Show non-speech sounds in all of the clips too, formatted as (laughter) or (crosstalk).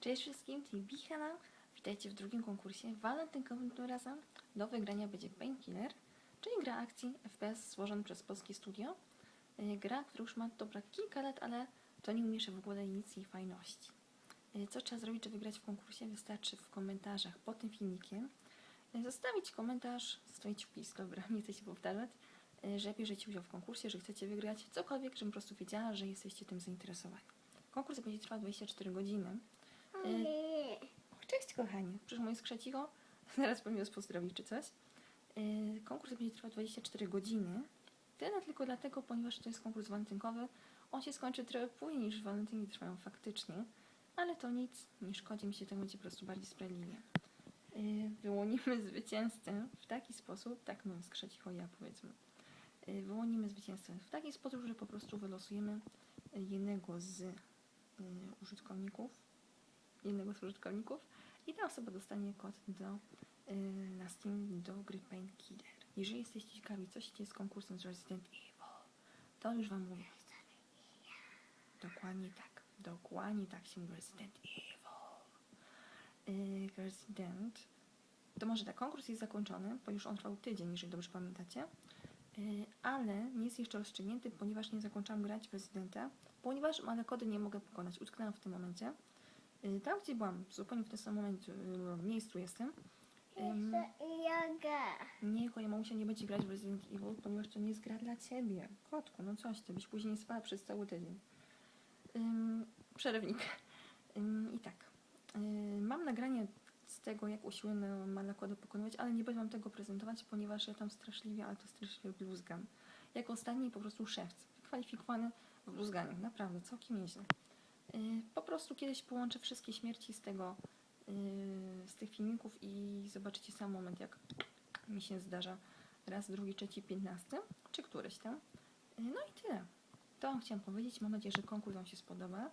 Cześć wszystkim, to Bichana. Witajcie w drugim konkursie walentynkowym tym razem. Do wygrania będzie Painkiller, czyli gra akcji FPS złożony przez polskie studio. E, Gra, która już ma dobra kilka lat, ale to nie umiesza w ogóle nic jej fajności. E, Co trzeba zrobić, żeby wygrać w konkursie? Wystarczy w komentarzach pod tym filmikiem e, zostawić komentarz, zostawić wpis, dobra, (laughs) nie chcę się powtarzać, że bierzecie udział w konkursie, że chcecie wygrać cokolwiek, żebym po prostu wiedziała, że jesteście tym zainteresowani. Konkurs będzie trwał 24 godziny. Cześć kochanie, przyszło moje skrzecicho, (laughs) zaraz powinien nas pozdrowić czy coś. Yy, konkurs będzie trwał 24 godziny. Tyle tylko dlatego, ponieważ to jest konkurs walentynkowy. On się skończy trochę później niż walentynki trwają faktycznie, ale to nic, nie szkodzi mi się, to będzie po prostu bardziej sprawiedliwie. Yy, wyłonimy zwycięzcę w taki sposób, tak no skrzecicho ja powiedzmy. Yy, wyłonimy zwycięzcę w taki sposób, że po prostu wylosujemy jednego z użytkowników, jednego z użytkowników i ta osoba dostanie kod do, yy, na Steam do gry Painkiller. Jeżeli jesteście ciekawi, co się dzieje z konkursem z Resident Evil, to już Wam mówię. Dokładnie tak. Dokładnie tak się mówi Resident Evil. Yy, Resident. To może tak, konkurs jest zakończony, bo już on trwał tydzień, jeżeli dobrze pamiętacie. Yy, ale nie jest jeszcze rozstrzygnięty, ponieważ nie zakończyłam grać w Residenta, ponieważ ale kody nie mogę pokonać. Utknęłam w tym momencie. Yy, Tam, gdzie byłam, zupełnie w tym samym momencie, yy, miejscu jestem. Yoga. nie, twoja mamusia nie będzie grać w Resident Evil, ponieważ to nie jest gra dla ciebie. Kotku, no coś ty, byś później nie spała przez cały tydzień. Ym, przerywnik. Ym, I tak. Ym, mam nagranie z tego, jak usiłujemy Malakładę pokonywać, ale nie będę wam tego prezentować, ponieważ ja tam straszliwie, ale to straszliwie bluzgam. Jak ostatni po prostu szewc. Wykwalifikowany w bluzganiu. Naprawdę, całkiem nieźle. Yy, po prostu kiedyś połączę wszystkie śmierci z tego, yy, z tych filmików i zobaczycie sam moment, jak mi się zdarza raz, drugi, trzeci, piętnasty, czy któryś tam. Yy, No i tyle. To chciałam powiedzieć. Mam nadzieję, że konkurs Wam się spodoba,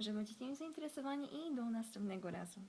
że będziecie nim zainteresowani i do następnego razu.